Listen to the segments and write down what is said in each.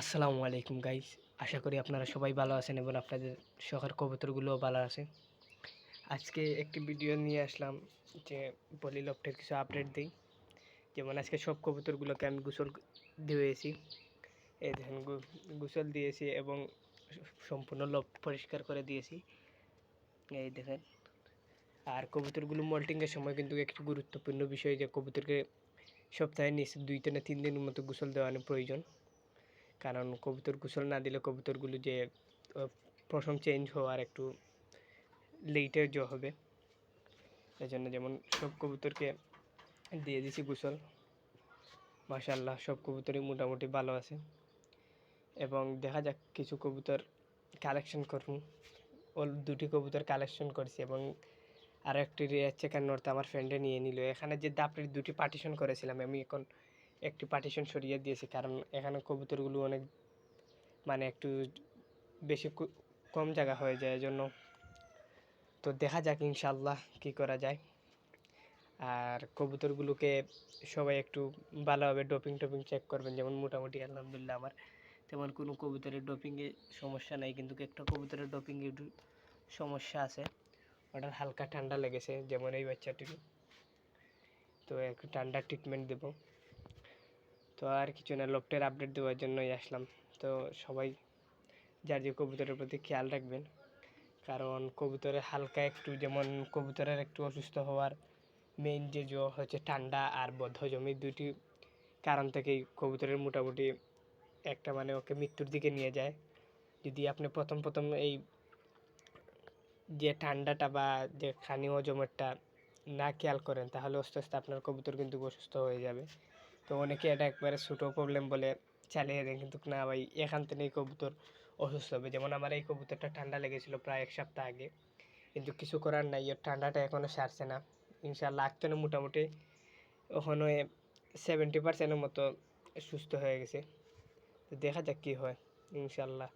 আসসালামু আলাইকুম গাইস আশা করি আপনারা সবাই ভালো আছেন এবং আপনাদের শখের কবুতরগুলোও ভালো আছে। আজকে একটি ভিডিও নিয়ে আসলাম যে বলি লফটের কিছু আপডেট দিই। যেমন আজকে সব কবুতরগুলোকে আমি গোসল দিয়েছি। এই দেখেন গোসল দিয়েছি এবং সম্পূর্ণ লফট পরিষ্কার করে দিয়েছি। এই দেখেন। আর কবুতরগুলো মল্টিংয়ের সময় কিন্তু একটি গুরুত্বপূর্ণ বিষয় যে কবুতরকে সপ্তাহে নিচে দুই থেকে তিন দিনের মতো গোসল দেওয়ানো প্রয়োজন। কারণ কবুতর গোসল না দিলে কবুতরগুলো যে প্রথম চেঞ্জ হওয়ার একটু লেটে জ হবে। এই জন্য যেমন সব কবুতরকে দিয়ে দিছি গোসল। মাশাল্লাহ সব কবুতরই মোটামুটি ভালো আছে। এবং দেখা যাক কিছু কবুতর কালেকশন করব। ওর দুটি কবুতর কালেকশন করছি এবং আরও একটি রেয়ার চেকার নর্থ আমার ফ্রেন্ডে নিয়ে নিল। এখানে যে দাপড়ির দুটি পার্টিশন করেছিলাম আমি এখন একটি পার্টিশন সরিয়ে দিয়েছি। কারণ এখানে কবুতরগুলো অনেক মানে একটু বেশি কম জায়গা হয়ে যায় এজন্য। তো দেখা যাক ইনশাল্লাহ কি করা যায়। আর কবুতরগুলোকে সবাই একটু ভালোভাবে ডোপিং টোপিং চেক করবেন। যেমন মোটামুটি আলহামদুলিল্লাহ আমার তেমন কোনো কবুতরের ডোপিংয়ে সমস্যা নাই। কিন্তু একটা কবুতরের ডোপিংয়ে একটু সমস্যা আছে। ওটার হালকা ঠান্ডা লেগেছে। যেমন এই বাচ্চাটির। তো একটু ঠান্ডা ট্রিটমেন্ট দেবো। তো আর কিছু না, লোকটের আপডেট দেওয়ার জন্যই আসলাম। তো সবাই যার যে কবুতরের প্রতি খেয়াল রাখবেন, কারণ কবুতরের হালকা একটু, যেমন কবুতরের একটু অসুস্থ হওয়ার মেইন যে জ্বর হচ্ছে ঠান্ডা আর বদ্ধজমি দুটি কারণ থেকেই কবুতরের মোটামুটি একটা মানে ওকে মৃত্যুর দিকে নিয়ে যায়। যদি আপনি প্রথম প্রথম এই যে ঠান্ডাটা বা যে খানি হজমেরটা না খেয়াল করেন, তাহলে আস্তে আস্তে আপনার কবুতর কিন্তু অসুস্থ হয়ে যাবে। তো অনেকে এটা একবারে ছোটো প্রবলেম বলে চালিয়ে দেয়, কিন্তু না ভাই, এখান থেকেই কবুতর অসুস্থ হবে। যেমন আমার এই কবুতরটা ঠান্ডা লেগেছিল প্রায় এক সপ্তাহ আগে, কিন্তু কিছু করার নাই, ওর ঠান্ডাটা এখনও সারছে না। ইনশাল্লাহ আগতে মোটামুটি ওখানে সেভেন্টি পার্সেন্টের মতো সুস্থ হয়ে গেছে। তো দেখা যাক কী হয় ইনশাল্লাহ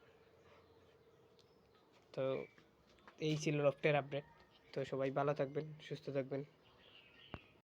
তো এই ছিল লফটের আপডেট তো সবাই ভালো থাকবেন, সুস্থ থাকবেন।